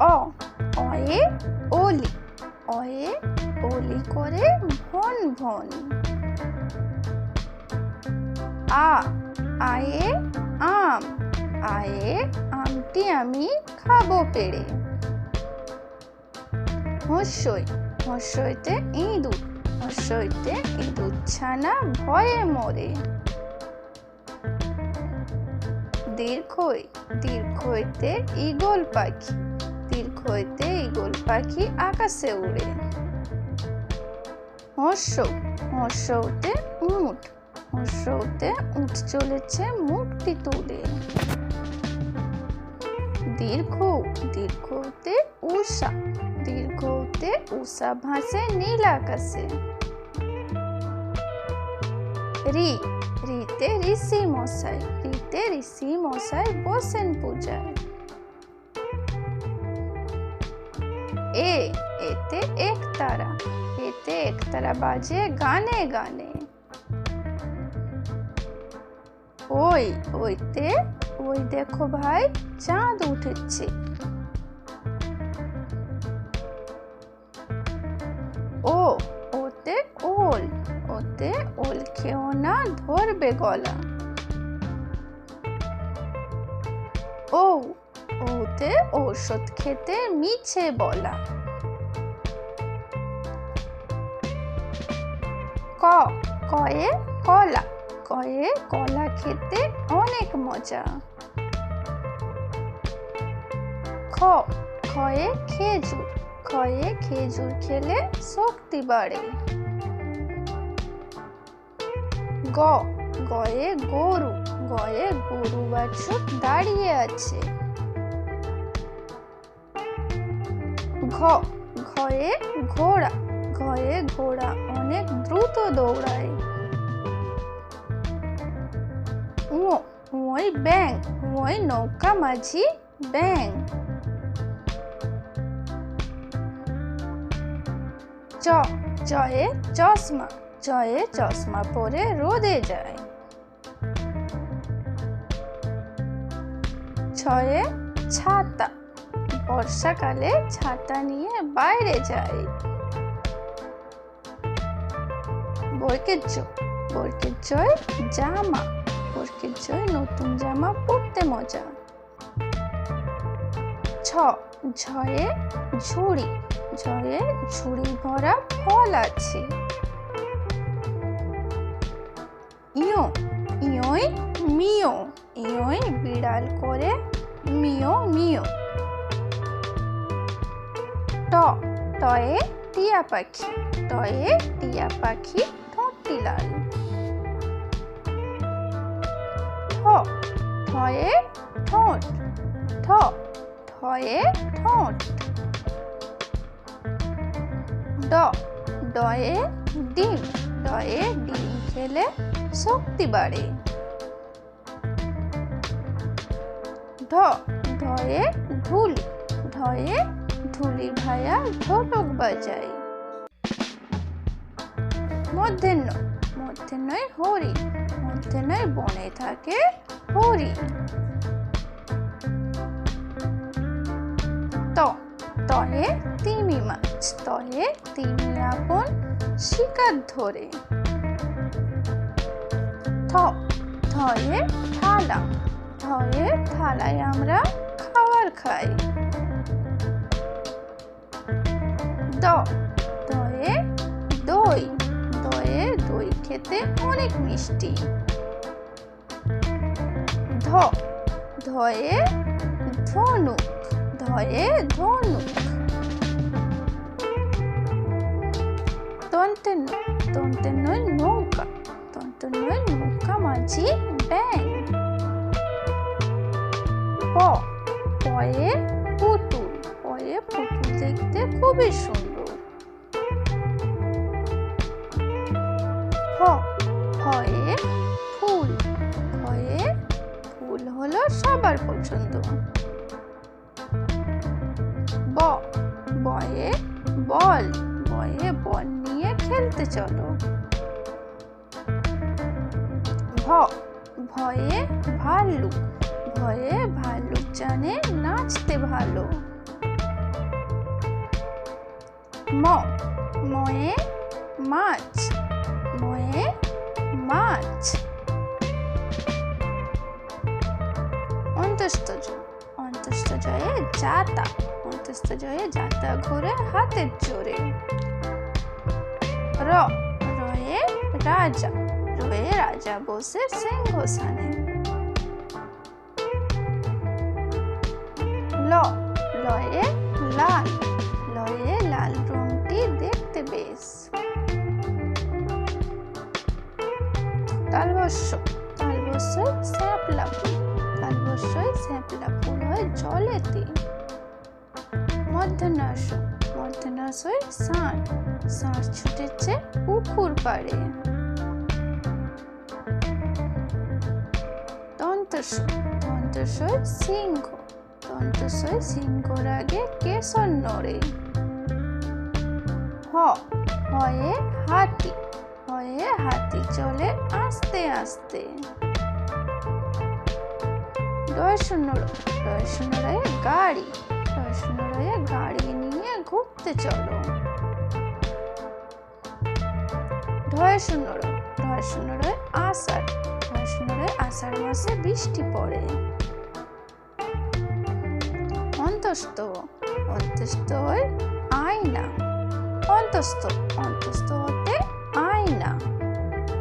অ, অয়ে অলি, অয়ে ওলি করে von von. আ, আয়ে আম, আয়ে আমটি আমি খাব পেড়ে। হস্যই হস্যইতে ইঁদুর হস্যইতে ইঁদুর ছানা ভয়ে মরে। দীর্ঘই, দীর্ঘইতে ঈগল পাখি দীর্ঘইতে ঈগল পাখি আকাশে উড়ে। হর্ষ হর্ষতে উট হর্ষতে উঠ চলেছে মুখটি তুলে। দীর্ঘ দীর্ঘতে উষা দীর্ঘতে উষা ভাসে নীল আকাশে। রি, রিতে ঋষি মশাই, রিতে ঋষি মশাই বসেন পূজায়। এ, এতে এক তারা, এতে এক তারা বাজে গানে গানে। ওই, ওইতে, ওই দেখো ভাই, চাঁদ উঠেছে। ও, ওতে ওল ওতে ওল খেও না, ধরবে গলা। ও ওতে ঔষধ খেতে মিছে বলা। ক, কয়ে কলা কয়ে কলা খেতে অনেক মজা। খ খয়ে খেজুর খয়ে খেজুর খেলে শক্তি বাড়ে। গ, গয়ে গরু গয়ে গরু বাছুর দাঁড়িয়ে আছে। ঘয়ে ঘোড়া ঘয়ে ঘোড়া, অনেক দ্রুত দৌড়ায়। উঁই ব্যাং উঁই নৌকা মাঝি ব্যাং চ, চয়ে চশমা জয়ে চশমা পরে রোদে যায়। ছয়ে ছাতা বর্ষাকালে ছাতা নিয়ে বাইরে যায় বরকের বরকের জয় জামা, বরকের জয় নতুন জামা পরতে মজা। ছ, ঝয়ে ঝুড়ি ঝয়ে ঝুড়ি ভরা ফল আছে। ইয়ো ইয়োই মিও ইয়োই বিড়াল করে মিও মিও ট টয়ে টিয়া পাখি টয়ে টিয়া পাখি ঠোঁটটি লাল। ঠ ঠয়ে ঠোঁট ঠ ঠয়ে ঠোঁট। ড ডয়ে ডিম ডয়ে ডিম খেলে শক্তি বাড়ে। ঢ ঢয়ে ঢুলি ঢয়ে ঢুলি ভায়া ঢোলক বাজায় মধ্যাহ্ন মধ্যাহ্নয় হরি মধ্যাহ্নয় বনে থাকে হরি। ত তয়ে তিমি মাছ তয়ে তিমি আপন শিকার ধরে। থ থয়ে থালা থয়ে থালায় আমরা খাবার খাই। দ দয়ে দই। দয়ে দই খেতে অনেক মিষ্টি। ধ। ধয়ে ধনুক। ধয়ে ধনুক। তন্তে ন। তন্তে নয় নৌকা। তন্তে নয় নৌকা মাঝি ব্যাং প। পয়ে পুতুল। পয়ে পুতুল দেখতে খুবই সুন্দর বল বয়ে বল নিয়ে খেলতে চলো। ভ, ভয়ে ভাল্লুক ভয়ে ভাল্লুক জানে নাচতে ভালো। ম, ময়ে মাছ ময়ে মাছ। অন্তস্তজ অন্তস্তজয়ে যাতা অন্তস্তজয়ে যাতা ঘোরে হাতের জোরে। র, রয়ে রাজা রয়ে রাজা বসে সিংহাসনে। ল লয়ে লাল লয়ে লাল রংটি দেখতে বেশ। তালবস্য, তালবস্যই শ্যাপলা ফুল, তালবস্যই শ্যাপলা ফুল হয় জলেতে। মধ্যনাশ মধ্যনাশই ষাঁড় ষাঁড় ছুটেছে পুকুর পাড়ে। দন্তস দন্তসই সিংহ দন্তসই সিংহর আগে কেশর নড়ে। হ, হয়ে হাতি হয়ে হাতি চলে আস্তে আস্তে। ডয় শূন্য ডয় শূন্য গাড়ি। রয়ে গাড়ি নিয়ে ঘুরতে চলো। ঢয় শূন্য র, ঢয় শূন্য আষাঢ় ঢয় শূন্য আষাঢ় মাসে বৃষ্টি পড়ে। অন্তস্থ হয় আয়না অন্তস্থ অন্তস্থ হতে আয়না।